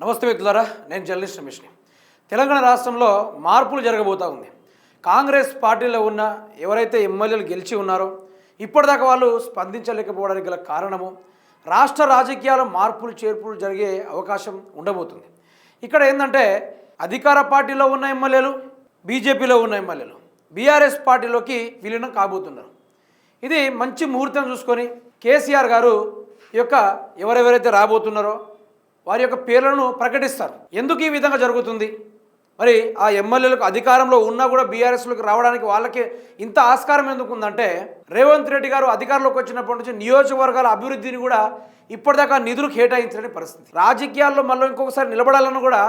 నమస్తే మిత్రులారా నేను జర్నలిస్ట్ రమేష్ని. తెలంగాణ రాష్ట్రంలో మార్పులు జరగబోతా ఉంది. కాంగ్రెస్ పార్టీలో ఉన్న ఎవరైతే ఎమ్మెల్యేలు గెలిచి ఉన్నారో ఇప్పటిదాకా వాళ్ళు స్పందించలేకపోవడానికి గల కారణము రాష్ట్ర రాజకీయాల మార్పులు చేర్పులు జరిగే అవకాశం ఉండబోతుంది. ఇక్కడ ఏంటంటే అధికార పార్టీలో ఉన్న ఎమ్మెల్యేలు బీజేపీలో ఉన్న ఎమ్మెల్యేలు బీఆర్ఎస్ పార్టీలోకి విలీనం కాబోతున్నారు. ఇది మంచి ముహూర్తం చూసుకొని కేసీఆర్ గారు యొక్క ఎవరెవరైతే రాబోతున్నారో వారి యొక్క పేర్లను ప్రకటిస్తారు. ఎందుకు ఈ విధంగా జరుగుతుంది? మరి ఆ ఎమ్మెల్యేలకు అధికారంలో ఉన్నా కూడా బీఆర్ఎస్లోకి రావడానికి వాళ్ళకి ఇంత ఆస్కారం ఎందుకు ఉందంటే రేవంత్ రెడ్డి గారు అధికారంలోకి వచ్చినప్పటి నుంచి నియోజకవర్గాల అభివృద్ధిని కూడా ఇప్పటిదాకా నిధులు కేటాయించలేని పరిస్థితి. రాజకీయాల్లో మళ్ళీ ఇంకొకసారి నిలబడాలని కూడా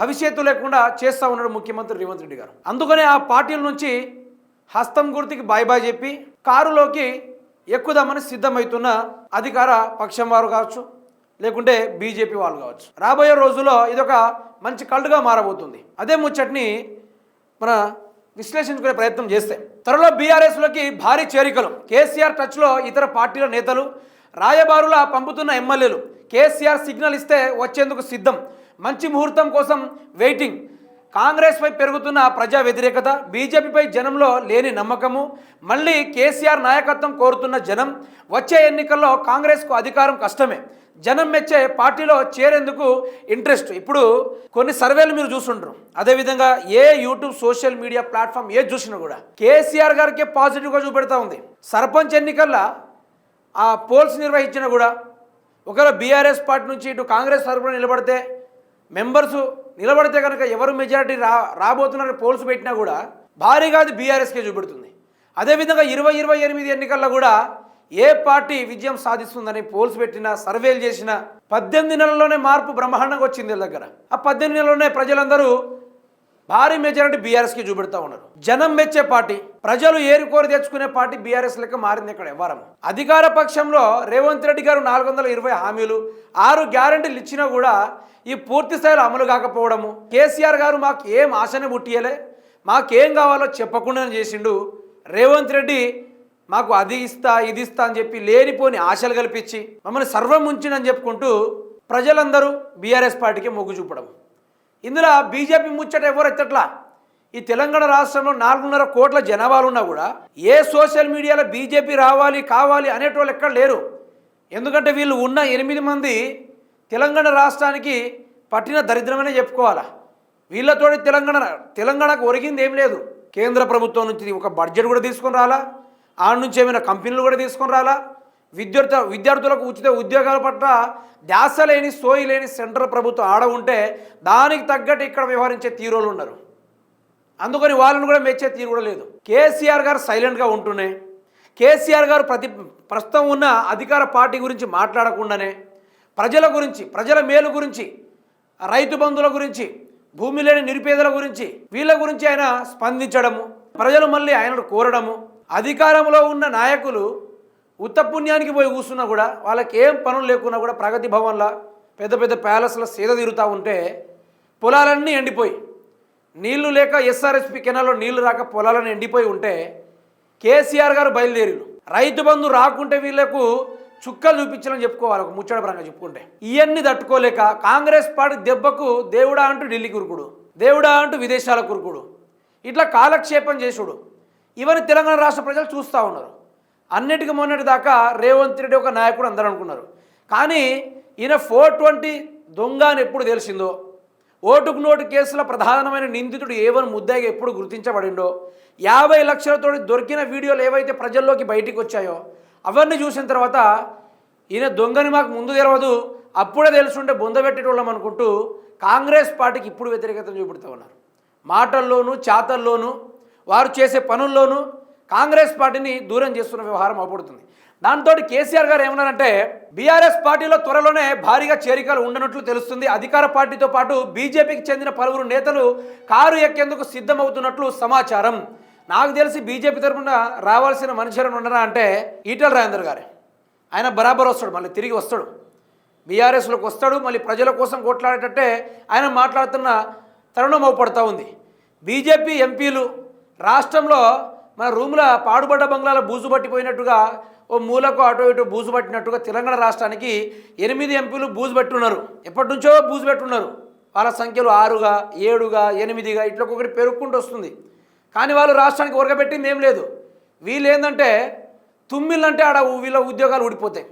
భవిష్యత్తు లేకుండా చేస్తూ ఉన్నాడు ముఖ్యమంత్రి రేవంత్ రెడ్డి గారు. అందుకనే ఆ పార్టీల నుంచి హస్తం గుర్తుకి బాయ్ బాయ్ చెప్పి కారులోకి ఎక్కుదామని సిద్ధమవుతున్న అధికార పక్షం వారు కావచ్చు లేకుంటే బీజేపీ వాళ్ళు కావచ్చు. రాబోయే రోజుల్లో ఇదొక మంచి కల్టుగా మారబోతుంది. అదే ముచ్చట్ని మన విశ్లేషించుకునే ప్రయత్నం చేస్తే. త్వరలో బీఆర్ఎస్లోకి భారీ చేరికలు. కేసీఆర్ టచ్లో ఇతర పార్టీల నేతలు రాయబారుల పంపుతున్న ఎమ్మెల్యేలు. కేసీఆర్ సిగ్నల్ ఇస్తే వచ్చేందుకు సిద్ధం. మంచి ముహూర్తం కోసం వెయిటింగ్. కాంగ్రెస్పై పెరుగుతున్న ప్రజా వ్యతిరేకత బీజేపీపై జనంలో లేని నమ్మకము మళ్ళీ కేసీఆర్ నాయకత్వం కోరుతున్న జనం వచ్చే ఎన్నికల్లో కాంగ్రెస్కు అధికారం కష్టమే. జనం మెచ్చే పార్టీలో చేరేందుకు ఇంట్రెస్ట్. ఇప్పుడు కొన్ని సర్వేలు మీరు చూస్తుంటారు అదేవిధంగా ఏ యూట్యూబ్ సోషల్ మీడియా ప్లాట్ఫామ్ ఏది చూసినా కూడా కేసీఆర్ గారికి పాజిటివ్గా చూపెడతా ఉంది. సర్పంచ్ ఎన్నికల్లో ఆ పోల్స్ నిర్వహించినా కూడా ఒకవేళ బీఆర్ఎస్ పార్టీ నుంచి ఇటు కాంగ్రెస్ తరఫున నిలబడితే మెంబర్స్ నిలబడితే కనుక ఎవరు మెజారిటీ రా రాబోతున్నారు పోల్స్ పెట్టినా కూడా భారీగా అది బీఆర్ఎస్కే చూపెడుతుంది. అదేవిధంగా ఇరవై ఇరవై ఎనిమిది ఎన్నికల్లో కూడా ఏ పార్టీ విజయం సాధిస్తుందని పోల్స్ పెట్టినా సర్వేలు చేసినా పద్దెనిమిది నెలల్లోనే మార్పు బ్రహ్మాండంగా వచ్చింది వీళ్ళ దగ్గర. ఆ పద్దెనిమిది నెలల్లోనే ప్రజలందరూ భారీ మెజారిటీ బీఆర్ఎస్కి చూపెడతా ఉన్నారు. జనం మెచ్చే పార్టీ ప్రజలు ఏరుకోరి తెచ్చుకునే పార్టీ బీఆర్ఎస్ లెక్క మారింది ఇక్కడ వ్యవహారం అధికార పక్షంలో రేవంత్ రెడ్డి గారు నాలుగు వందల ఇరవై హామీలు ఆరు గ్యారంటీలు ఇచ్చినా కూడా ఈ పూర్తి స్థాయిలో అమలు కాకపోవడము. కేసీఆర్ గారు మాకు ఏం ఆశనే పుట్టియలే మాకేం కావాలో చెప్పకుండానే చేసిండు రేవంత్ రెడ్డి మాకు అది ఇస్తా ఇది ఇస్తా అని చెప్పి లేనిపోని ఆశలు కల్పించి మమ్మల్ని సర్వం ఉంచినని చెప్పుకుంటూ ప్రజలందరూ బీఆర్ఎస్ పార్టీకి మొగ్గు చూపడం. ఇందులో బీజేపీ ముచ్చట ఎవరు ఎత్తట్లా? ఈ తెలంగాణ రాష్ట్రంలో నాలుగున్నర కోట్ల జనాభాలు ఉన్నా కూడా ఏ సోషల్ మీడియాలో బీజేపీ రావాలి కావాలి అనేటోళ్ళు ఎక్కడ లేరు. ఎందుకంటే వీళ్ళు ఉన్న ఎనిమిది మంది తెలంగాణ రాష్ట్రానికి పట్టిన దరిద్రమనే చెప్పుకోవాలా? వీళ్ళతోటి తెలంగాణ తెలంగాణకు ఒరిగింది ఏం లేదు. కేంద్ర ప్రభుత్వం నుంచి ఒక బడ్జెట్ కూడా తీసుకొని రాలా? ఆడ నుంచి ఏమైనా కంపెనీలు కూడా తీసుకొని రాలా? విద్యార్థు విద్యార్థులకు ఉచిత ఉద్యోగాల పట్ల ధ్యాస లేని సోయి లేని సెంట్రల్ ప్రభుత్వం ఆడ ఉంటే దానికి తగ్గట్టు ఇక్కడ వ్యవహరించే తీరులు ఉన్నారు. అందుకని వాళ్ళని కూడా మెచ్చే తీరు కూడా లేదు. కేసీఆర్ గారు సైలెంట్గా ఉంటూనే కేసీఆర్ గారు ప్రతి ప్రస్తుతం ఉన్న అధికార పార్టీ గురించి మాట్లాడకుండానే ప్రజల గురించి ప్రజల మేలు గురించి రైతు బంధుల గురించి భూమి లేని నిరుపేదల గురించి వీళ్ళ గురించి ఆయన స్పందించడము ప్రజలు మళ్ళీ ఆయనను కోరడము అధికారంలో ఉన్న నాయకులు ఉత్తపుణ్యానికి పోయి కూర్చున్నా కూడా వాళ్ళకి ఏం పనులు లేకున్నా కూడా ప్రగతి భవన్లో పెద్ద పెద్ద ప్యాలెస్లో సేద తీరుతూ ఉంటే పొలాలన్నీ ఎండిపోయి నీళ్ళు లేక ఎస్ఆర్ఎస్పి కెనాల్లో నీళ్ళు రాక పొలాలను ఎండిపోయి ఉంటే కేసీఆర్ గారు బయలుదేరిలు రైతు బంధు రాకుంటే వీళ్ళకు చుక్కలు చూపించాలని చెప్పుకోవాలి ఒక ముచ్చట పరంగా చెప్పుకుంటే. ఇవన్నీ తట్టుకోలేక కాంగ్రెస్ పార్టీ దెబ్బకు దేవుడా అంటూ ఢిల్లీ కురుకుడు దేవుడా అంటూ విదేశాల కురుకుడు. ఇట్లా కాలక్షేపం చేసుడు. ఇవన్నీ తెలంగాణ రాష్ట్ర ప్రజలు చూస్తూ ఉన్నారు. అన్నిటికీ మొన్నటి దాకా రేవంత్ రెడ్డి ఒక నాయకుడు అందరూ అనుకున్నారు. కానీ ఈయన ఫోర్ ట్వంటీ దొంగ అని ఎప్పుడు తెలిసిందో ఓటుకు నోటు కేసుల ప్రధానమైన నిందితుడు ఏవని ముద్దాయిగా ఎప్పుడు గుర్తించబడిండో యాభై లక్షలతో దొరికిన వీడియోలు ఏవైతే ప్రజల్లోకి బయటికి వచ్చాయో అవన్నీ చూసిన తర్వాత ఈయన దొంగని మాకు ముందు తెలవదు అప్పుడే తెలుసుంటే బొందబెట్టేటోళ్ళం అనుకుంటూ కాంగ్రెస్ పార్టీకి ఇప్పుడు వ్యతిరేకతను చూపెడుతూ ఉన్నారు. మాటల్లోనూ చేతల్లోనూ వారు చేసే పనుల్లోనూ కాంగ్రెస్ పార్టీని దూరం చేస్తున్న వ్యవహారం అవపడుతుంది. దాంతో కేసీఆర్ గారు ఏమన్నారంటే బీఆర్ఎస్ పార్టీలో త్వరలోనే భారీగా చేరికలు ఉండనట్లు తెలుస్తుంది. అధికార పార్టీతో పాటు బీజేపీకి చెందిన పలువురు నేతలు కారు ఎక్కేందుకు సిద్ధమవుతున్నట్లు సమాచారం. నాకు తెలిసి బీజేపీ తరఫున రావాల్సిన మనిషి ఉండరా అంటే ఈటల రాజేందర్ గారే. ఆయన బరాబర్ వస్తాడు మళ్ళీ తిరిగి వస్తాడు. బీఆర్ఎస్లోకి వస్తాడు మళ్ళీ ప్రజల కోసం కొట్లాడేటట్టే ఆయన మాట్లాడుతున్న తరుణం అవపడుతూ ఉంది. బీజేపీ ఎంపీలు రాష్ట్రంలో మన రూముల పాడుబడ్డ బంగ్లాల బూజు పట్టిపోయినట్టుగా ఓ మూలకు అటు ఇటు బూజు పట్టినట్టుగా తెలంగాణ రాష్ట్రానికి ఎనిమిది ఎంపీలు బూజు పెట్టున్నారు. ఎప్పటి నుంచో బూజు పెట్టున్నారు. వాళ్ళ సంఖ్యలు ఆరుగా ఏడుగా ఎనిమిదిగా ఇట్లా ఒకటి పెరుగుకుంటూ వస్తుంది. కానీ వాళ్ళు రాష్ట్రానికి ఉరగబెట్టింది ఏం లేదు. వీళ్ళు ఏంటంటే తుమ్మిళ్ళంటే ఆడ వీళ్ళ ఉద్యోగాలు ఊడిపోతాయి.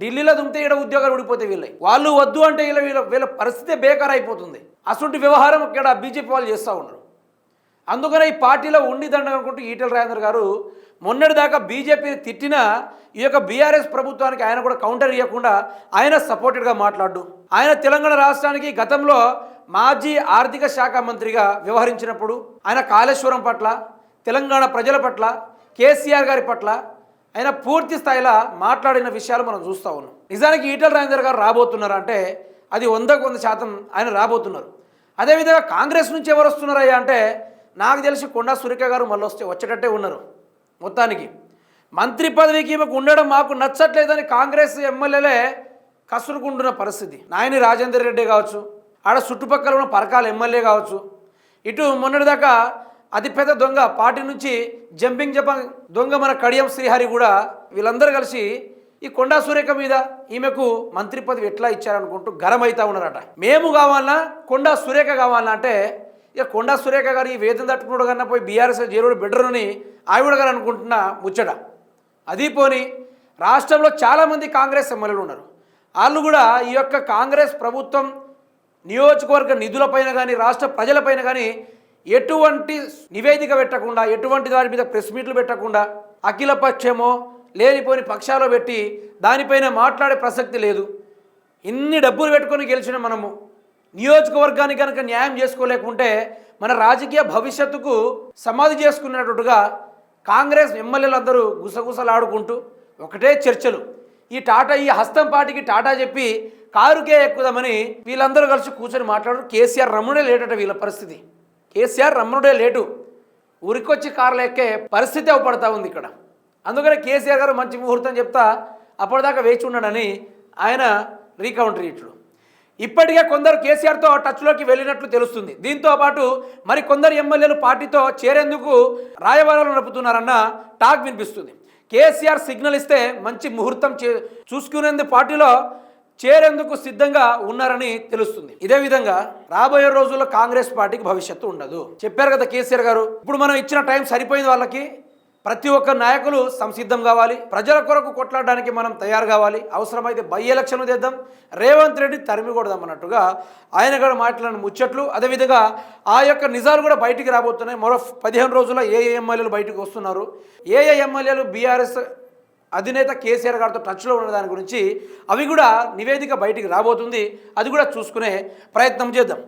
ఢిల్లీలో దుమ్మితే ఇక్కడ ఉద్యోగాలు ఊడిపోతాయి వీళ్ళ. వాళ్ళు వద్దు అంటే వీళ్ళ వీళ్ళ వీళ్ళ పరిస్థితి బేకార్ అయిపోతుంది అసలు వ్యవహారం ఇక్కడ బీజేపీ వాళ్ళు చేస్తూ ఉన్నారు. అందుకనే ఈ పార్టీలో ఉండి అనుకుంటూ ఈటెల రాజేంద్ర గారు మొన్నటిదాకా బీజేపీని తిట్టిన ఈ యొక్క బీఆర్ఎస్ ప్రభుత్వానికి ఆయన కూడా కౌంటర్ ఇవ్వకుండా ఆయన సపోర్టెడ్గా మాట్లాడు. ఆయన తెలంగాణ రాష్ట్రానికి గతంలో మాజీ ఆర్థిక శాఖ మంత్రిగా వ్యవహరించినప్పుడు ఆయన కాళేశ్వరం పట్ల తెలంగాణ ప్రజల పట్ల కేసీఆర్ గారి పట్ల ఆయన పూర్తి స్థాయిలో మాట్లాడిన విషయాలు మనం చూస్తూ ఉన్నాం. నిజానికి ఈటల రాజేందర్ గారు రాబోతున్నారు అంటే అది వందకు వంద శాతం ఆయన రాబోతున్నారు. అదేవిధంగా కాంగ్రెస్ నుంచి ఎవరు వస్తున్నారయ్యా అంటే నాకు తెలిసి కొండా సురేఖ గారు మళ్ళీ వస్తే వచ్చేటట్టే ఉన్నారు మొత్తానికి. మంత్రి పదవికి ఈమెకు ఉండడం మాకు నచ్చట్లేదని కాంగ్రెస్ ఎమ్మెల్యేలే కసురుకుంటున్న పరిస్థితి. నాయని రాజేందర్ రెడ్డి కావచ్చు ఆడ చుట్టుపక్కల ఉన్న పరకాల ఎమ్మెల్యే కావచ్చు. ఇటు మొన్నటిదాకా అతిపెద్ద దొంగ పార్టీ నుంచి జంపింగ్ జపంగ్ దొంగ మన కడియం శ్రీహరి కూడా వీళ్ళందరూ కలిసి ఈ కొండా సురేఖ మీద ఈమెకు మంత్రి పదవి ఎట్లా ఇచ్చారనుకుంటూ గరం అవుతా ఉన్నారట. మేము కావాలన్నా కొండా సురేఖ కావాలన్నా అంటే ఇక కొండా సురేఖ గారు ఈ వేదం తట్టుకున్నాడు కన్నా పోయి బీఆర్ఎస్ చేరుడు బెటర్ ఆవిడ గారు అనుకుంటున్న ముచ్చట. అది పోని రాష్ట్రంలో చాలామంది కాంగ్రెస్ ఎమ్మెల్యేలు ఉన్నారు. వాళ్ళు కూడా ఈ యొక్క కాంగ్రెస్ ప్రభుత్వం నియోజకవర్గ నిధులపైన కానీ రాష్ట్ర ప్రజలపైన కానీ ఎటువంటి నివేదిక పెట్టకుండా ఎటువంటి దాని మీద ప్రెస్ మీట్లు పెట్టకుండా అఖిల పక్షమో లేనిపోని పక్షాలు పెట్టి దానిపైన మాట్లాడే ప్రసక్తి లేదు. ఇన్ని డబ్బులు పెట్టుకొని గెలిచిన మనము. నియోజకవర్గాన్ని కనుక న్యాయం చేసుకోలేకుంటే మన రాజకీయ భవిష్యత్తుకు సమాధి చేసుకున్నట్టుగా కాంగ్రెస్ ఎమ్మెల్యేలందరూ గుసగుసలాడుకుంటూ ఒకటే చర్చలు. ఈ టాటా ఈ హస్తం పార్టీకి టాటా చెప్పి కారుకే ఎక్కుదామని వీళ్ళందరూ కలిసి కూర్చొని మాట్లాడు కేసీఆర్ రమ్ముడే లేటట వీళ్ళ పరిస్థితి. కేసీఆర్ రమ్ముడే లేటు. ఉరికొచ్చి కార్లు ఎక్కే పరిస్థితి అవపడతా ఉంది ఇక్కడ. అందుకనే కేసీఆర్ గారు మంచి ముహూర్తం చెప్తా అప్పటిదాకా వేచి ఉన్నాడని ఆయన రీకౌంటర్ ఇట్లు ఇప్పటికే కొందరు కేసీఆర్తో టచ్లోకి వెళ్ళినట్లు తెలుస్తుంది. దీంతో పాటు మరి కొందరు ఎమ్మెల్యేలు పార్టీతో చేరేందుకు రాయబారాలు నడుపుతున్నారన్న టాక్ వినిపిస్తుంది. కేసీఆర్ సిగ్నల్ ఇస్తే మంచి ముహూర్తం చే చూసుకునేందుకు పార్టీలో చేరేందుకు సిద్ధంగా ఉన్నారని తెలుస్తుంది. ఇదే విధంగా రాబోయే రోజుల్లో కాంగ్రెస్ పార్టీకి భవిష్యత్తు ఉండదు. చెప్పారు కదా కేసీఆర్ గారు ఇప్పుడు మనం ఇచ్చిన టైం సరిపోయింది వాళ్ళకి ప్రతి ఒక్క నాయకులు సంసిద్ధం కావాలి. ప్రజల కొరకు కొట్లాడడానికి మనం తయారు కావాలి. అవసరమైతే బై ఎలక్షన్ తెద్దాం. రేవంత్ రెడ్డి తరిమి కొడదాం అన్నట్టుగా ఆయన కూడా మాట్లాడిన ముచ్చట్లు. అదేవిధంగా ఆ యొక్క నిజాలు కూడా బయటికి రాబోతున్నాయి. మరో పదిహేను రోజుల్లో ఏ ఎమ్మెల్యేలు బయటకు వస్తున్నారు? ఏ ఏ ఎమ్మెల్యేలు బీఆర్ఎస్ అధినేత కేసీఆర్ గారితో టచ్లో ఉన్న దాని గురించి అవి కూడా నివేదిక బయటికి రాబోతుంది. అది కూడా చూసుకునే ప్రయత్నం చేద్దాం.